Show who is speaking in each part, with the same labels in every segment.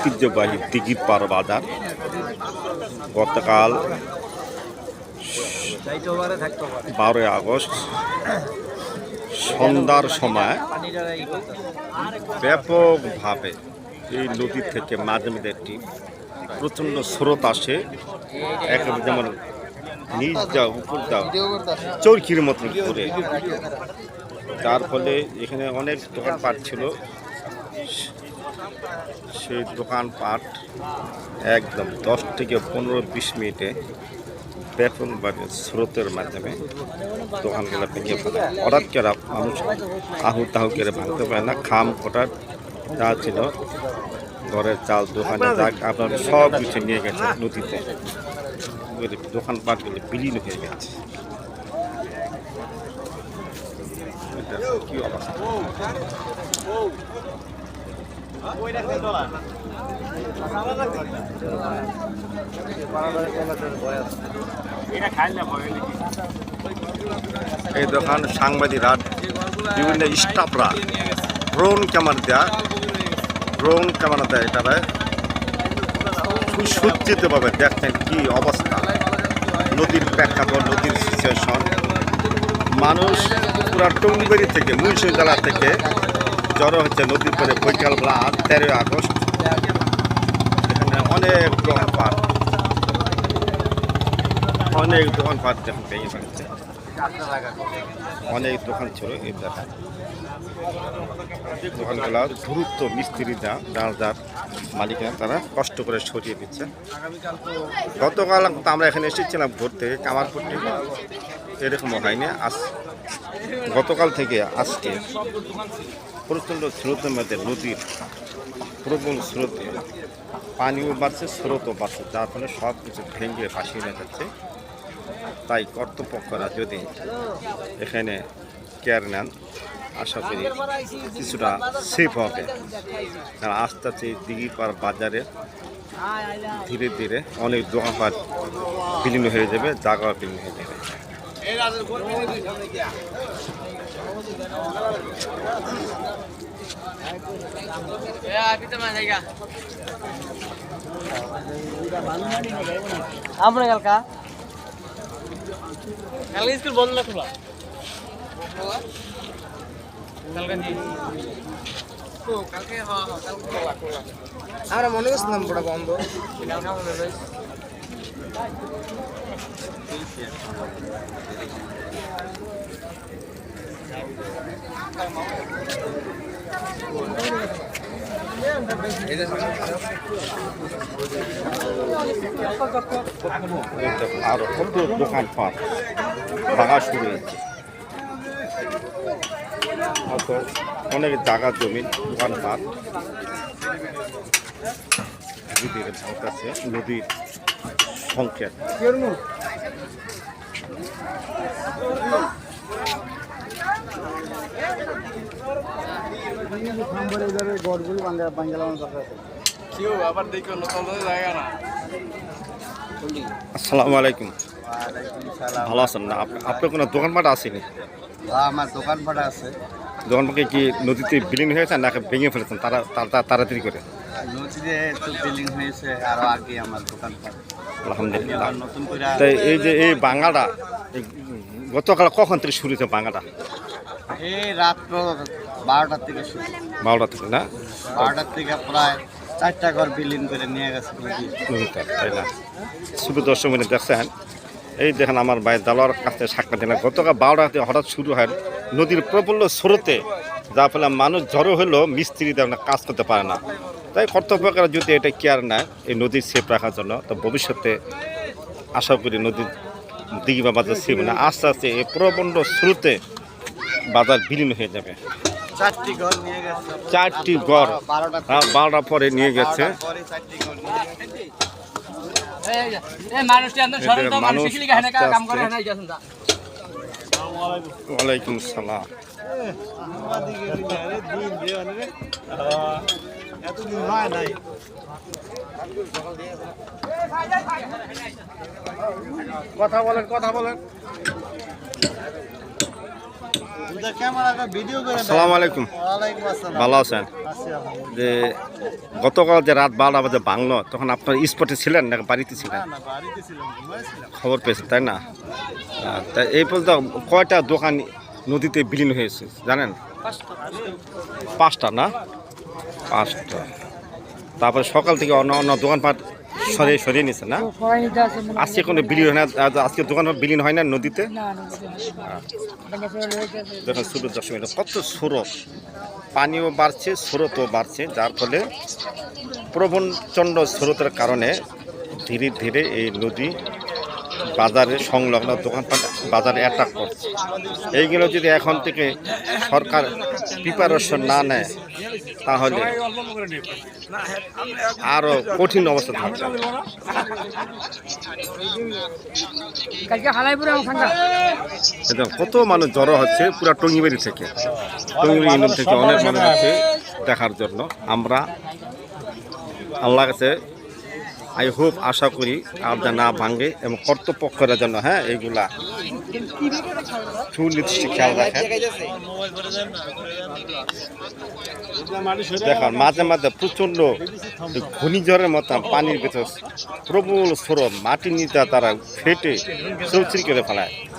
Speaker 1: ঐতিহ্যবাহী দিঘির পার বাজার। গতকাল বারোই আগস্ট, সন্ধ্যার সময় ব্যাপকভাবে এই নদী থেকে মাঝে মাঝে একটি প্রচণ্ড স্রোত আসে। একেবারে যেমন নিচ যা উপর যা চরকির মতন করে। যার ফলে এখানে অনেক দোকানপাট ছিল। সেই দোকানপাট একদম দশ থেকে পনেরো বিশ মিনিটে বেতন ব্যাপকভাবে স্রোতের মাধ্যমে দোকানগুলো ভেঙে ফেলে। হঠাৎ করে মানুষ আহু তাহু করে ভাঙতে পারে না। খাম কটার যা ছিল, ঘরের চাল, দোকানে যা আপনার সব কিছু নিয়ে গেছে নদীতে। দোকানপাটগুলো বিলীন হয়ে গেছে। কি অবস্থা? এই দোকান সাংবাদিকরা বিভিন্ন স্টাফরা। ড্রোন ক্যামেরা দেয়া। ড্রোন ক্যামেরা দেয় এটারে। সুসজ্জিতভাবে দেখছেন কি অবস্থা। নদীর প্রেক্ষাপট, নদীর সিচুয়েশন মানুষ পুরা টঙ্গিবাড়ি থেকে মুন্সিপালা থেকে জড়ো হচ্ছে নদীর পরে বৈকালবেলা আজ তেরোই আগস্ট। এখানে অনেক দোকানপাট অনেক দোকানপাট যখন ভেঙে ফেলেছে অনেক দোকান ছিল এই দেখা দোকানগুলো দ্রুত মিস্ত্রি যা যার যার মালিকরা তারা কষ্ট করে সরিয়ে দিচ্ছে। গতকাল আমরা এখানে এসেছিলাম ঘুরতে কামারপুরটি এরকম হয়নি। আজ গতকাল থেকে আজকে প্রচণ্ড স্রোতের মধ্যে নদীর প্রবল স্রোতে পানিও বাড়ছে, স্রোতও বাড়ছে, যার ফলে সব কিছু ভেঙে ভাসিয়ে যাচ্ছে। তাই কর্তৃপক্ষরা যদি এখানে কেয়ার নেন, আশা করি কিছুটা সেফ হবে। কারণ আস্তে আস্তে দিঘিপাড় বাজারে ধীরে ধীরে অনেক দোকানপাট বিলীন হয়ে যাবে জায়গা বিলীন হয়ে যাবে।
Speaker 2: আমরা কালকা কালকে স্কুল বন্ধ না খোলা হ্যাঁ হ্যাঁ
Speaker 3: আমরা মনে করছিলাম বন্ধ
Speaker 1: আরও কত দোকানপাট ভাঙা শুরু হয়েছে। অনেক জায়গা জমি দোকানপাট নদীর
Speaker 2: না?
Speaker 1: আসসালামু আলাইকুম। ভালো আছেন না? আপ- আপনার কোনো দোকানপাট আসেনি?
Speaker 3: আমার দোকান ভাড়া আছে।
Speaker 1: দোকানপাটে কি নদীতে বিলীন হয়েছে নাকি ভেঙে ফেলেছেন? তারা তারা- তাড়াতাড়ি করে।
Speaker 3: তো বিল্ডিং হয়েছে আরও আগে আমার
Speaker 1: আলহামদুলিল্লাহ।
Speaker 3: নতুন করে
Speaker 1: তাই এই যে এই বাঙাটা গতকাল কখন থেকে শুরু হয়েছে বাঙাটা
Speaker 3: এই রাত্র বারোটার থেকে শুরু।
Speaker 1: বারোটা থেকে না?
Speaker 3: বারোটার থেকে প্রায় চারটা ঘর বিল্ডিং করে নিয়ে গেছে
Speaker 1: তাই না? দর্শক দেখছেন এই দেখেন আমার ভাই দালোয়ার কাছে সাক্ষাৎ দিলাম গতকাল বারোটা থেকে হঠাৎ শুরু হয় নদীর প্রবল স্রোতে যার ফলে মানুষ জড়ো হলেও মিস্ত্রি তেমন কাজ করতে পারে না। তাই কর্তব্যকরা যদি এটা কেয়ার নেয় এই নদীর সেফ রাখার জন্য তো ভবিষ্যতে আশা করি নদীর দিঘি বা বাজার সেফ না। আস্তে আস্তে এই প্রবল স্রোতে বাজার বিলীন হয়ে যাবে।
Speaker 3: চারটি
Speaker 1: গড় হ্যাঁ, বারোটা পরে নিয়ে গেছে। ওয়ালাইকুম সালাম
Speaker 3: এতদিন হয় নাই
Speaker 1: কথা বলেন কথা বলেন। আসসালামু আলাইকুম। ভালো আছেন? যে গতকাল যে রাত বারোটা বাজে ভাঙলো তখন আপনার স্পটে ছিলেন না বাড়িতে ছিলেন? খবর পেয়েছেন, তাই না? তা এই পর্যন্ত কয়টা দোকান নদীতে বিলীন হয়েছে, জানেন? পাঁচটা না? পাঁচটা। তারপরে সকাল থেকে অন্য অন্য দোকানপাট সরিয়ে সরিয়ে নিছে না? আজকে কোনো বিলীন হয় না? আজ- আজকে দোকান বিলীন হয় না নদীতে? দেখুন ছোট দর্শক কত স্রোত। পানিও বাড়ছে স্রোতও বাড়ছে যার ফলে প্রবণচণ্ড স্রোতের কারণে ধীরে ধীরে এই নদী বাজারে সংলগ্ন দোকানপাট বাজারে অ্যাটাক করছে। এইগুলো যদি এখন থেকে সরকার প্রিপারেশন না নেয় তাহলে আরও কঠিন অবস্থা থাকবে। কত মানুষ জড়ো হচ্ছে পুরা টঙ্গিবাড়ি থেকে। টঙ্গিবাড়ি ইউনিয়ন থেকে অনেক মানুষ হচ্ছে দেখার জন্য। আমরা আল্লাহ কাছে আই হোপ, আশা করি আপনার না ভাঙে এবং কর্তৃপক্ষরা যেন হ্যাঁ এইগুলা সুনির্দিষ্ট খেয়াল রাখেন। দেখেন, মাঝে মাঝে প্রচণ্ড ঘূর্ণিঝড়ের মতো পানির ভেতর প্রবল স্রোত মাটির নিচে তারা ফেটে চৌচির করে ফেলায়।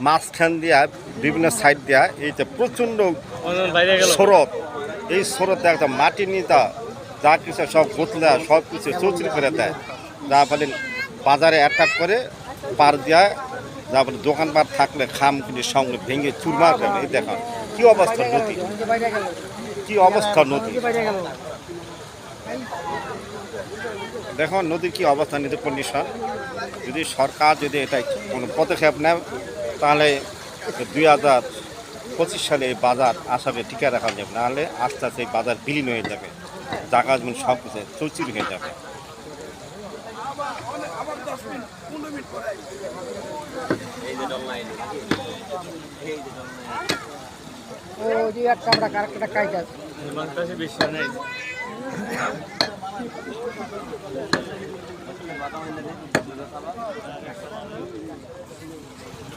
Speaker 1: মাঝখান দিয়া বিভিন্ন সাইড দিয়া এই যে প্রচণ্ড স্রোত এই স্রোত দেখা যায় মাটির নিতা যা কিছু সব গোতলা সব কিছু চৌচির করে দেয়। যা ফলে বাজারে অ্যাটাক করে পার দেওয়া যা ফলে দোকানপাট থাকলে খাম কিনে সঙ্গে ভেঙে চুরমার করে এই দেখুন কি অবস্থা নদী? কি অবস্থা নদী? দেখুন নদীর কি অবস্থা নদীর কন্ডিশন যদি সরকার যদি এটা কোনো পদক্ষেপ নেয় তাহলে দুই হাজার পঁচিশ সালে এই বাজার আশাকে টিকা রাখা যাবে। নাহলে আস্তে আস্তে এই বাজার বিলীন হয়ে যাবে। জায়গা জমিন সব কিছু চৌচির হয়ে যাবে।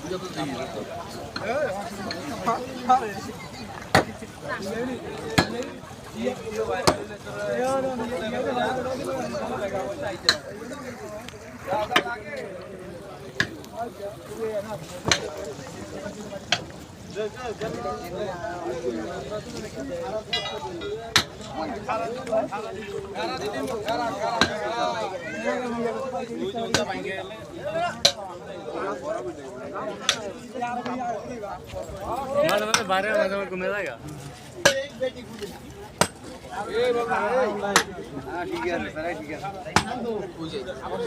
Speaker 2: যে একটা बारे में घूमे जाएगा
Speaker 4: ठीक है ठीक है